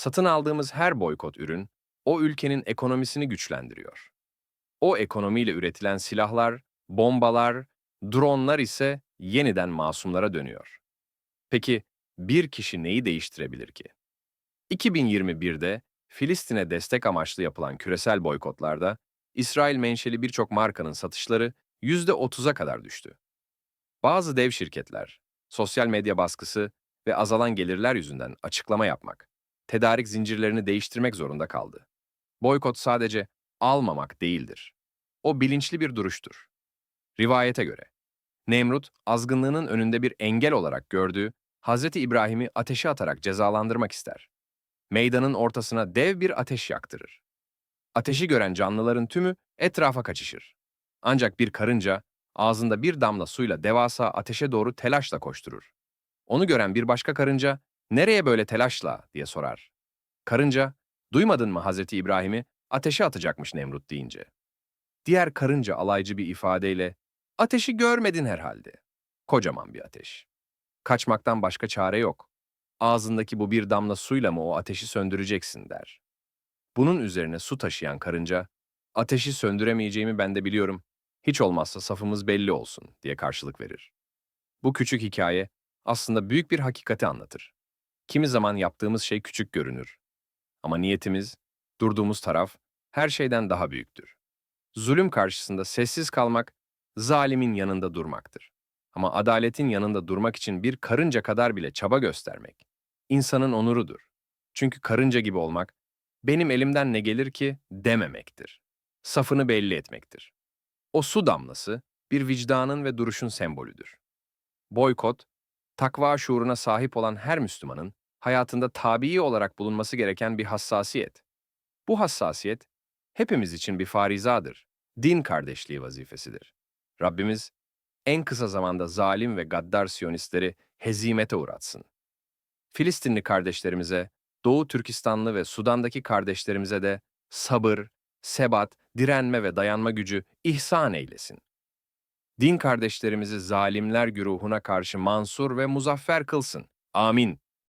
Satın aldığımız her boykot ürün, o ülkenin ekonomisini güçlendiriyor. O ekonomiyle üretilen silahlar, bombalar, dronlar ise yeniden masumlara dönüyor. Peki bir kişi neyi değiştirebilir ki? 2021'de Filistin'e destek amaçlı yapılan küresel boykotlarda İsrail menşeli birçok markanın satışları %30'a kadar düştü. Bazı dev şirketler, sosyal medya baskısı ve azalan gelirler yüzünden açıklama yapmak, tedarik zincirlerini değiştirmek zorunda kaldı. Boykot sadece almamak değildir. O bilinçli bir duruştur. Rivayete göre, Nemrut, azgınlığının önünde bir engel olarak gördüğü Hz. İbrahim'i ateşe atarak cezalandırmak ister. Meydanın ortasına dev bir ateş yaktırır. Ateşi gören canlıların tümü etrafa kaçışır. Ancak bir karınca ağzında bir damla suyla devasa ateşe doğru telaşla koşturur. Onu gören bir başka karınca, "Nereye böyle telaşla?" diye sorar. Karınca, "Duymadın mı Hazreti İbrahim'i ateşe atacakmış Nemrut deyince." Diğer karınca alaycı bir ifadeyle, "Ateşi görmedin herhalde." Kocaman bir ateş. Kaçmaktan başka çare yok. Ağzındaki bu bir damla suyla mı o ateşi söndüreceksin der. Bunun üzerine su taşıyan karınca, ateşi söndüremeyeceğimi ben de biliyorum. Hiç olmazsa safımız belli olsun diye karşılık verir. Bu küçük hikaye aslında büyük bir hakikati anlatır. Kimi zaman yaptığımız şey küçük görünür. Ama niyetimiz, durduğumuz taraf her şeyden daha büyüktür. Zulüm karşısında sessiz kalmak, zalimin yanında durmaktır. Ama adaletin yanında durmak için bir karınca kadar bile çaba göstermek, insanın onurudur. Çünkü karınca gibi olmak, benim elimden ne gelir ki dememektir. Safını belli etmektir. O su damlası, bir vicdanın ve duruşun sembolüdür. Boykot, takva şuuruna sahip olan her Müslümanın hayatında tabii olarak bulunması gereken bir hassasiyet. Bu hassasiyet, hepimiz için bir farizadır, din kardeşliği vazifesidir. Rabbimiz, en kısa zamanda zalim ve gaddar Siyonistleri hezimete uğratsın. Filistinli kardeşlerimize, Doğu Türkistanlı ve Sudan'daki kardeşlerimize de sabır, sebat, direnme ve dayanma gücü ihsan eylesin. Din kardeşlerimizi zalimler güruhuna karşı mansur ve muzaffer kılsın. Amin.